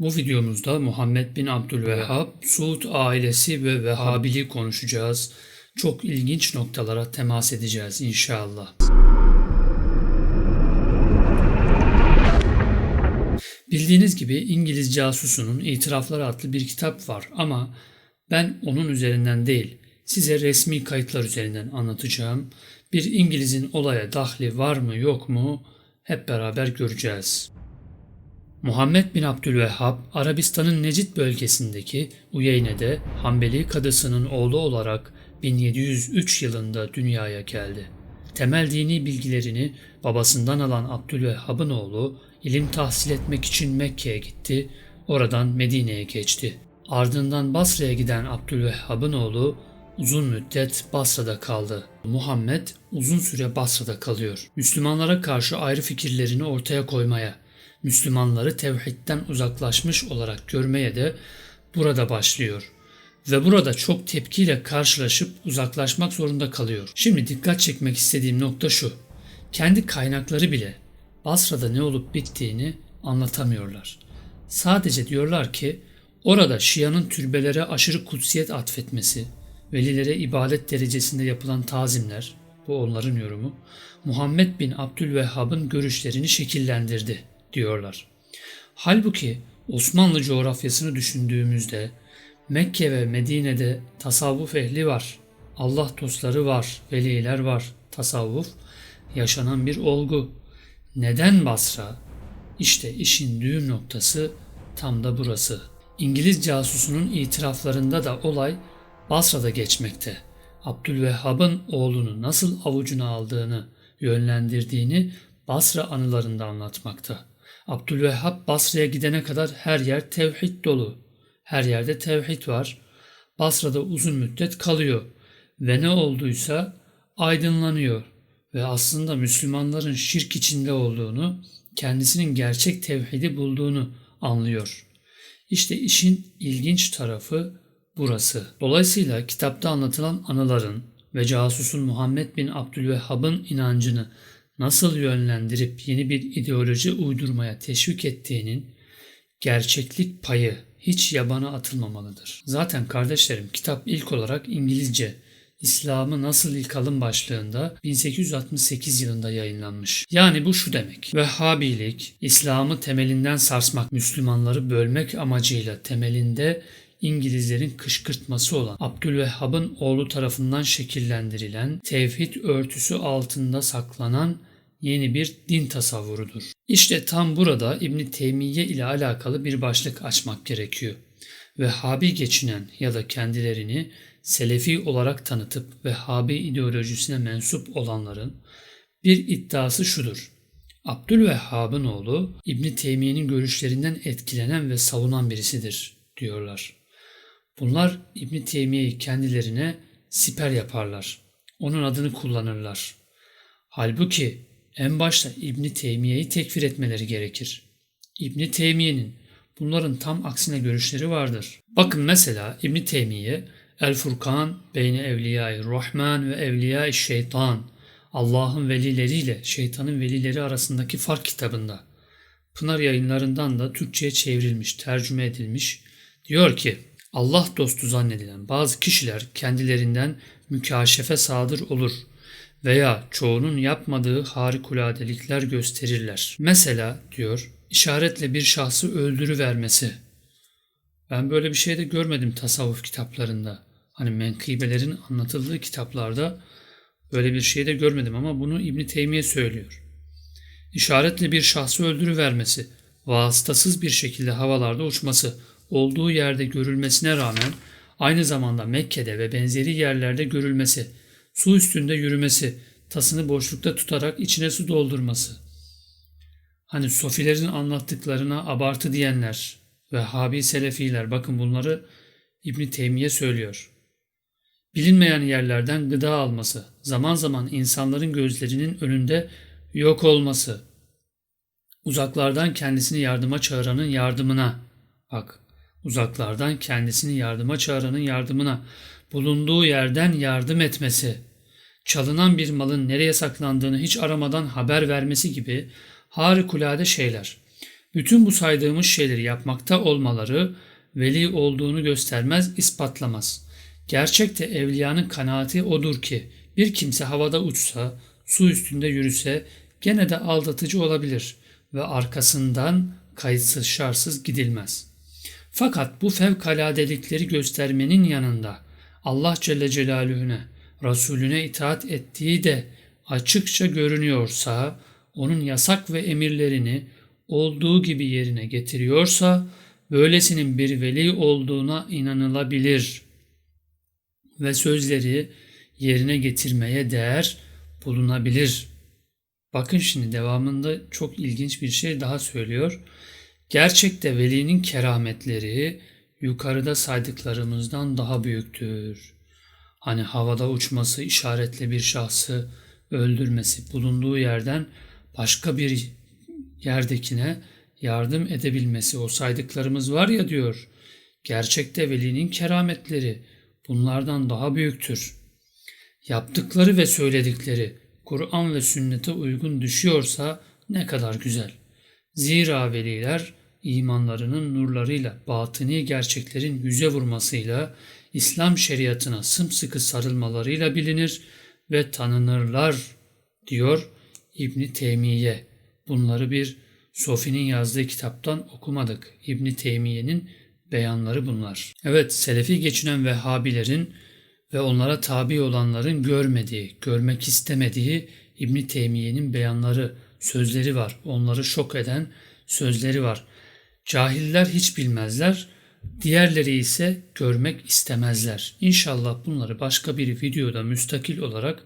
Bu videomuzda Muhammed bin Abdülvehhab, Suud ailesi ve Vehhabiliği konuşacağız. Çok ilginç noktalara temas edeceğiz inşallah. Bildiğiniz gibi İngiliz casusunun İtirafları adlı bir kitap var ama ben onun üzerinden değil, size resmi kayıtlar üzerinden anlatacağım. Bir İngiliz'in olaya dahli var mı yok mu hep beraber göreceğiz. Muhammed bin Abdülvehhab, Arabistan'ın Necid bölgesindeki Uyeyne'de Hanbeli kadısının oğlu olarak 1703 yılında dünyaya geldi. Temel dini bilgilerini babasından alan Abdülvehhab'ın oğlu ilim tahsil etmek için Mekke'ye gitti, oradan Medine'ye geçti. Ardından Basra'ya giden Abdülvehhab'ın oğlu uzun müddet Basra'da kaldı. Muhammed uzun süre Basra'da kalıyor. Müslümanlara karşı ayrı fikirlerini ortaya koymaya, Müslümanları tevhidden uzaklaşmış olarak görmeye de burada başlıyor. Ve burada çok tepkiyle karşılaşıp uzaklaşmak zorunda kalıyor. Şimdi dikkat çekmek istediğim nokta şu. Kendi kaynakları bile Basra'da ne olup bittiğini anlatamıyorlar. Sadece diyorlar ki orada Şia'nın türbelere aşırı kutsiyet atfetmesi, velilere ibadet derecesinde yapılan tazimler, bu onların yorumu, Muhammed bin Abdülvehhab'ın görüşlerini şekillendirdi diyorlar. Halbuki Osmanlı coğrafyasını düşündüğümüzde Mekke ve Medine'de tasavvuf ehli var, Allah dostları var, veliler var, tasavvuf yaşanan bir olgu. Neden Basra? İşte işin düğüm noktası tam da burası. İngiliz casusunun itiraflarında da olay Basra'da geçmekte. Abdülvehhab'ın oğlunu nasıl avucuna aldığını, yönlendirdiğini Basra anılarında anlatmakta. Abdülvehhab Basra'ya gidene kadar her yer tevhid dolu. Her yerde tevhid var. Basra'da uzun müddet kalıyor ve ne olduysa aydınlanıyor ve aslında Müslümanların şirk içinde olduğunu, kendisinin gerçek tevhidi bulduğunu anlıyor. İşte işin ilginç tarafı burası. Dolayısıyla kitapta anlatılan anıların ve casusun Muhammed bin Abdülvehhab'ın inancını nasıl yönlendirip yeni bir ideoloji uydurmaya teşvik ettiğinin gerçeklik payı hiç yabana atılmamalıdır. Zaten kardeşlerim kitap ilk olarak İngilizce İslam'ı nasıl yıkalım başlığında 1868 yılında yayınlanmış. Yani bu şu demek. Vehhabilik, İslam'ı temelinden sarsmak, Müslümanları bölmek amacıyla temelinde İngilizlerin kışkırtması olan Abdülvehhab'ın oğlu tarafından şekillendirilen, tevhid örtüsü altında saklanan yeni bir din tasavvurudur. İşte tam burada İbn Teymiye ile alakalı bir başlık açmak gerekiyor. Vehhabi geçinen ya da kendilerini Selefi olarak tanıtıp Vehhabi ideolojisine mensup olanların bir iddiası şudur. Abdülvehhab'ın oğlu İbn Teymiye'nin görüşlerinden etkilenen ve savunan birisidir diyorlar. Bunlar İbn Teymiye'yi kendilerine siper yaparlar. Onun adını kullanırlar. Halbuki en başta İbn Teymiye'yi tekfir etmeleri gerekir. İbn Teymiye'nin bunların tam aksine görüşleri vardır. Bakın mesela İbn Teymiye El Furkan beyne evliyai Rahman ve evliyai şeytan Allah'ın velileriyle şeytanın velileri arasındaki fark kitabında Pınar yayınlarından da Türkçe'ye çevrilmiş, tercüme edilmiş. Diyor ki Allah dostu zannedilen bazı kişiler kendilerinden mükaşefe sadır olur veya çoğunun yapmadığı harikuladelikler gösterirler. Mesela diyor işaretle bir şahsı öldürü vermesi. Ben böyle bir şey de görmedim tasavvuf kitaplarında. Hani menkıbelerin anlatıldığı kitaplarda böyle bir şey de görmedim ama bunu İbn Teymiye söylüyor. İşaretle bir şahsı öldürü vermesi, vasıtasız bir şekilde havalarda uçması, olduğu yerde görülmesine rağmen aynı zamanda Mekke'de ve benzeri yerlerde görülmesi, su üstünde yürümesi, tasını boşlukta tutarak içine su doldurması. Hani sofilerin anlattıklarına abartı diyenler ve Habi Selefiler bakın bunları İbn Teymiye söylüyor. Bilinmeyen yerlerden gıda alması, zaman zaman insanların gözlerinin önünde yok olması, uzaklardan kendisini yardıma çağıranın yardımına, bak uzaklardan kendisini yardıma çağıranın yardımına, bulunduğu yerden yardım etmesi, çalınan bir malın nereye saklandığını hiç aramadan haber vermesi gibi harikulade şeyler. Bütün bu saydığımız şeyleri yapmakta olmaları veli olduğunu göstermez, ispatlamaz. Gerçekte evliyanın kanaati odur ki bir kimse havada uçsa, su üstünde yürüse gene de aldatıcı olabilir ve arkasından kayıtsız şartsız gidilmez. Fakat bu fevkaladelikleri göstermenin yanında Allah Celle Celaluhu'ne, Resulüne itaat ettiği de açıkça görünüyorsa, onun yasak ve emirlerini olduğu gibi yerine getiriyorsa, böylesinin bir veli olduğuna inanılabilir ve sözleri yerine getirmeye değer bulunabilir. Bakın şimdi devamında çok ilginç bir şey daha söylüyor. Gerçekte velinin kerametleri yukarıda saydıklarımızdan daha büyüktür. Hani havada uçması, işaretle bir şahsı öldürmesi, bulunduğu yerden başka bir yerdekine yardım edebilmesi o saydıklarımız var ya diyor. Gerçekte velinin kerametleri bunlardan daha büyüktür. Yaptıkları ve söyledikleri Kur'an ve sünnete uygun düşüyorsa ne kadar güzel. Zira veliler imanlarının nurlarıyla, batıni gerçeklerin yüze vurmasıyla, İslam şeriatına sımsıkı sarılmalarıyla bilinir ve tanınırlar diyor İbni Teymiye. Bunları bir Sofi'nin yazdığı kitaptan okumadık. İbni Teymiye'nin beyanları bunlar. Evet, Selefi geçinen Vehhabilerin ve onlara tabi olanların görmediği, görmek istemediği İbni Teymiye'nin beyanları, sözleri var. Onları şok eden sözleri var. Cahiller hiç bilmezler, diğerleri ise görmek istemezler. İnşallah bunları başka bir videoda müstakil olarak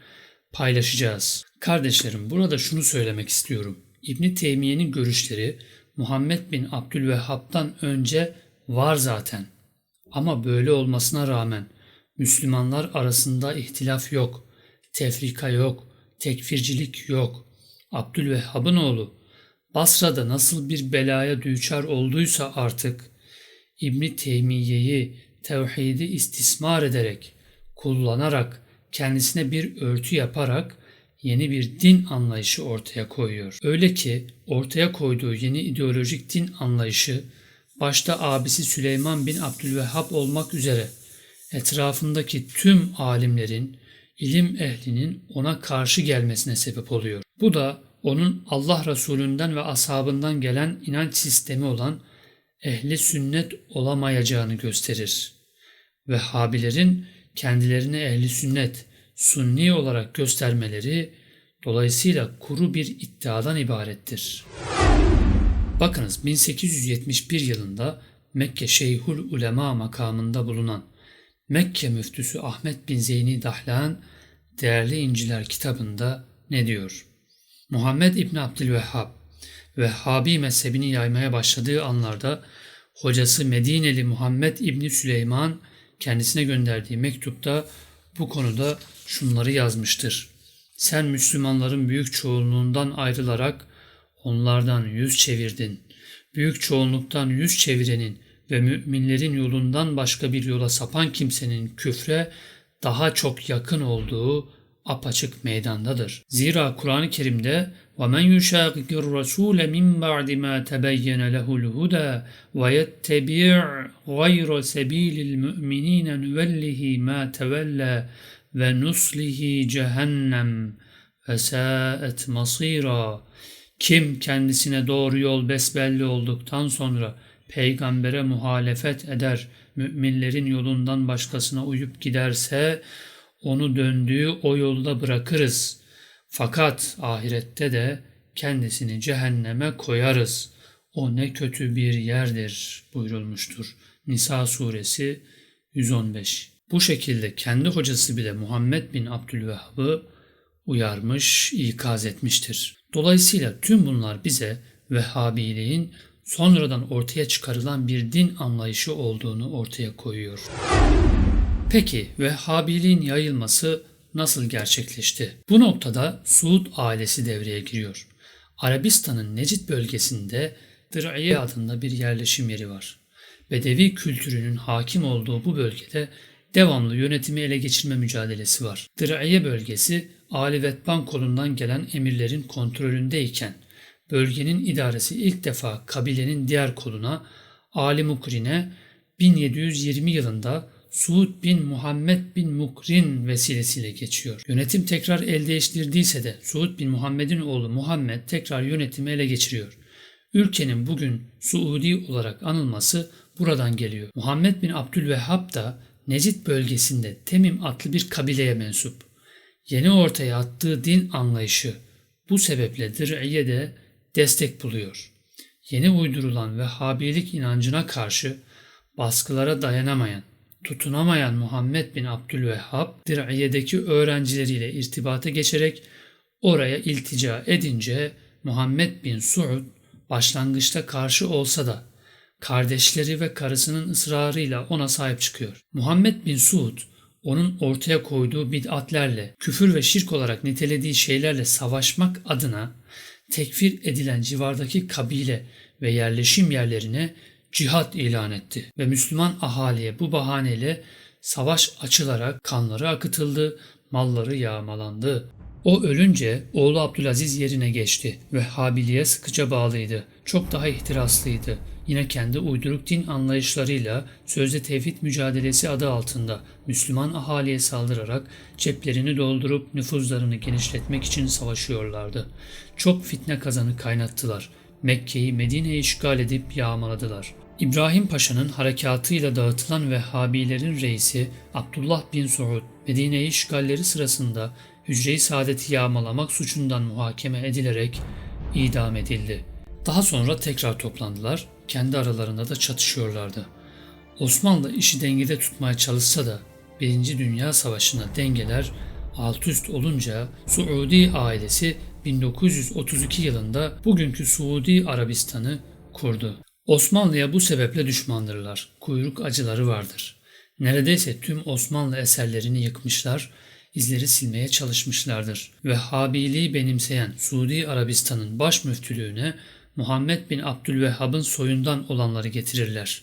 paylaşacağız. Kardeşlerim burada şunu söylemek istiyorum. İbni Teymiye'nin görüşleri Muhammed bin Abdülvehhab'dan önce var zaten. Ama böyle olmasına rağmen Müslümanlar arasında ihtilaf yok, tefrika yok, tekfircilik yok. Abdülvehhab'ın oğlu Basra'da nasıl bir belaya düçar olduysa artık İbni Teymiye'yi tevhidi istismar ederek, kullanarak, kendisine bir örtü yaparak yeni bir din anlayışı ortaya koyuyor. Öyle ki ortaya koyduğu yeni ideolojik din anlayışı başta abisi Süleyman bin Abdülvehhab olmak üzere etrafındaki tüm alimlerin, ilim ehlinin ona karşı gelmesine sebep oluyor. Bu da onun Allah Resulünden ve ashabından gelen inanç sistemi olan ehli sünnet olamayacağını gösterir. Vehhabilerin kendilerini ehli sünnet, sunni olarak göstermeleri dolayısıyla kuru bir iddiadan ibarettir. Bakınız 1871 yılında Mekke Şeyhül Ulema makamında bulunan Mekke müftüsü Ahmet bin Zeyni Dahlan Değerli İnciler kitabında ne diyor? Muhammed İbni Abdülvehhab Vehhabi mezhebini yaymaya başladığı anlarda hocası Medineli Muhammed İbni Süleyman kendisine gönderdiği mektupta bu konuda şunları yazmıştır. Sen Müslümanların büyük çoğunluğundan ayrılarak onlardan yüz çevirdin. Büyük çoğunluktan yüz çevirenin ve müminlerin yolundan başka bir yola sapan kimsenin küfre daha çok yakın olduğu apaçık meydandadır. Zira Kur'an-ı Kerim'de وَمَنْ يُشَاقِقِ الرَّسُولَ مِنْ بَعْدِ مَا تَبَيَّنَ لَهُ الْهُدَى وَيَتَّبِعْ غَيْرَ سَب۪يلِ الْمُؤْمِنِينَ نُوَلِّهِ مَا تَوَلَّى وَنُصْلِهِ جَهَنَّمْ وَسَاءَتْ مَصِيرًا Kim kendisine doğru yol besbelli olduktan sonra peygambere muhalefet eder, müminlerin yolundan başkasına uyup giderse onu döndüğü o yolda bırakırız. Fakat ahirette de kendisini cehenneme koyarız. O ne kötü bir yerdir buyurulmuştur. Nisa suresi 115. Bu şekilde kendi hocası bile Muhammed bin Abdülvehhab'ı uyarmış, ikaz etmiştir. Dolayısıyla tüm bunlar bize Vehhabiliğin sonradan ortaya çıkarılan bir din anlayışı olduğunu ortaya koyuyor. Peki Vehhabiliğin yayılması nasıl gerçekleşti? Bu noktada Suud ailesi devreye giriyor. Arabistan'ın Necid bölgesinde Dır'iye adında bir yerleşim yeri var. Bedevi kültürünün hakim olduğu bu bölgede devamlı yönetimi ele geçirme mücadelesi var. Dır'iye bölgesi Ali Vetban kolundan gelen emirlerin kontrolündeyken bölgenin idaresi ilk defa kabilenin diğer koluna Ali Mukrin'e 1720 yılında Suud bin Muhammed bin Mukrin vesilesiyle geçiyor. Yönetim tekrar el değiştirdiyse de Suud bin Muhammed'in oğlu Muhammed tekrar yönetimi ele geçiriyor. Ülkenin bugün Suudi olarak anılması buradan geliyor. Muhammed bin Abdülvehhab da Necid bölgesinde Temim adlı bir kabileye mensup. Yeni ortaya attığı din anlayışı bu sebeple Dir'iye'de destek buluyor. Yeni uydurulan Vehhabilik inancına karşı baskılara dayanamayan, tutunamayan Muhammed bin Abdülvehhab Dir'iye'deki öğrencileriyle irtibata geçerek oraya iltica edince Muhammed bin Suud başlangıçta karşı olsa da kardeşleri ve karısının ısrarıyla ona sahip çıkıyor. Muhammed bin Suud onun ortaya koyduğu bid'atlerle, küfür ve şirk olarak nitelediği şeylerle savaşmak adına tekfir edilen civardaki kabile ve yerleşim yerlerine cihat ilan etti ve Müslüman ahaliye bu bahaneyle savaş açılarak kanları akıtıldı, malları yağmalandı. O ölünce oğlu Abdülaziz yerine geçti ve Habiliye sıkıca bağlıydı. Çok daha ihtiraslıydı. Yine kendi uyduruk din anlayışlarıyla sözde tevhid mücadelesi adı altında Müslüman ahaliye saldırarak ceplerini doldurup nüfuzlarını genişletmek için savaşıyorlardı. Çok fitne kazanı kaynattılar. Mekke'yi Medine'yi işgal edip yağmaladılar. İbrahim Paşa'nın harekatıyla dağıtılan Vehhabilerin reisi Abdullah bin Suud Medine'yi işgalleri sırasında hücre-i saadeti yağmalamak suçundan muhakeme edilerek idam edildi. Daha sonra tekrar toplandılar, kendi aralarında da çatışıyorlardı. Osmanlı işi dengede tutmaya çalışsa da Birinci Dünya Savaşı'na dengeler alt üst olunca Suudi ailesi 1932 yılında bugünkü Suudi Arabistan'ı kurdu. Osmanlı'ya bu sebeple düşmandırlar. Kuyruk acıları vardır. Neredeyse tüm Osmanlı eserlerini yıkmışlar, izleri silmeye çalışmışlardır. Vehhabiliği benimseyen Suudi Arabistan'ın baş müftülüğüne Muhammed bin Abdülvehhab'ın soyundan olanları getirirler.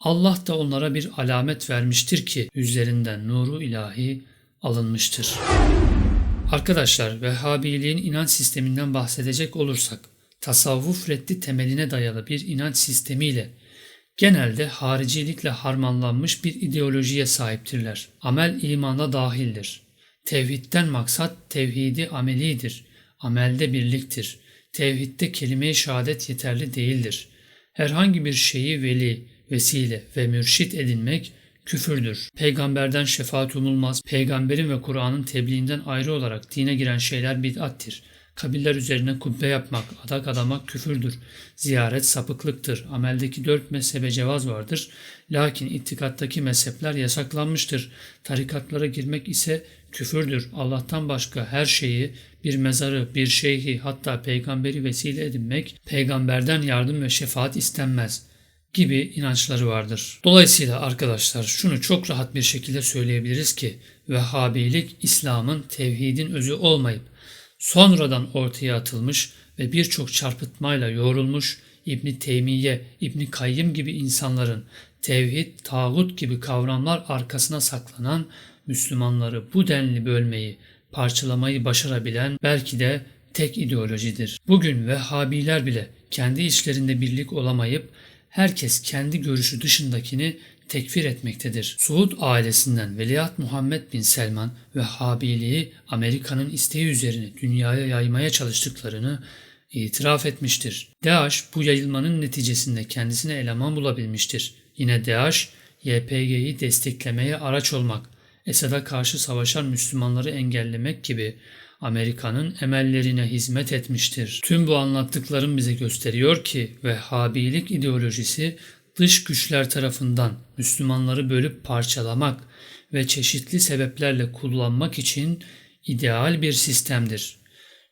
Allah da onlara bir alamet vermiştir ki yüzlerinden nuru ilahi alınmıştır. Arkadaşlar Vehhabiliğin inanç sisteminden bahsedecek olursak tasavvuf reddi temeline dayalı bir inanç sistemiyle genelde haricilikle harmanlanmış bir ideolojiye sahiptirler. Amel imanda dahildir. Tevhidden maksat tevhidi amelidir. Amelde birliktir. Tevhidde kelime-i şehadet yeterli değildir. Herhangi bir şeyi veli, vesile ve mürşit edinmek küfürdür. Peygamberden şefaat umulmaz. Peygamberin ve Kur'an'ın tebliğinden ayrı olarak dine giren şeyler bid'attir. Kabiller üzerine kubbe yapmak, adak adamak küfürdür. Ziyaret sapıklıktır. Ameldeki dört mezhebe cevaz vardır. Lakin itikattaki mezhepler yasaklanmıştır. Tarikatlara girmek ise küfürdür. Allah'tan başka her şeyi, bir mezarı, bir şeyhi hatta peygamberi vesile edinmek, peygamberden yardım ve şefaat istenmez gibi inançları vardır. Dolayısıyla arkadaşlar şunu çok rahat bir şekilde söyleyebiliriz ki Vehhabilik İslam'ın tevhidin özü olmayıp sonradan ortaya atılmış ve birçok çarpıtmayla yoğrulmuş İbni Teymiye, İbni Kayyım gibi insanların tevhid, tağut gibi kavramlar arkasına saklanan Müslümanları bu denli bölmeyi, parçalamayı başarabilen belki de tek ideolojidir. Bugün Vehhabiler bile kendi işlerinde birlik olamayıp herkes kendi görüşü dışındakini tekfir etmektedir. Suud ailesinden Veliaht Muhammed bin Selman ve Habiliği Amerika'nın isteği üzerine dünyaya yaymaya çalıştıklarını itiraf etmiştir. DAEŞ bu yayılmanın neticesinde kendisine eleman bulabilmiştir. Yine DAEŞ, YPG'yi desteklemeye araç olmak, Esad'a karşı savaşan Müslümanları engellemek gibi Amerika'nın emellerine hizmet etmiştir. Tüm bu anlattıklarım bize gösteriyor ki Vehhabilik ideolojisi dış güçler tarafından Müslümanları bölüp parçalamak ve çeşitli sebeplerle kullanmak için ideal bir sistemdir.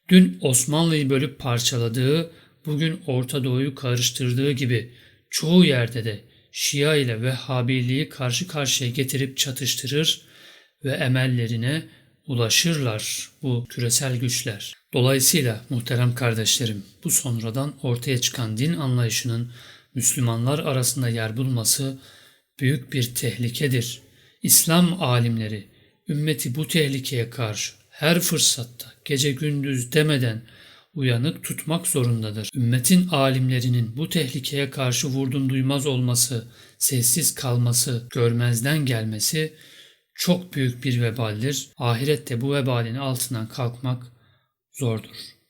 Dün Osmanlı'yı bölüp parçaladığı, bugün Orta Doğu'yu karıştırdığı gibi çoğu yerde de Şia ile Vehhabiliği karşı karşıya getirip çatıştırır ve emellerine ulaşırlar bu küresel güçler. Dolayısıyla muhterem kardeşlerim bu sonradan ortaya çıkan din anlayışının Müslümanlar arasında yer bulması büyük bir tehlikedir. İslam alimleri ümmeti bu tehlikeye karşı her fırsatta gece gündüz demeden uyanık tutmak zorundadır. Ümmetin alimlerinin bu tehlikeye karşı vurdum duymaz olması, sessiz kalması, görmezden gelmesi çok büyük bir vebaldir. Ahirette bu vebalin altından kalkmak zordur.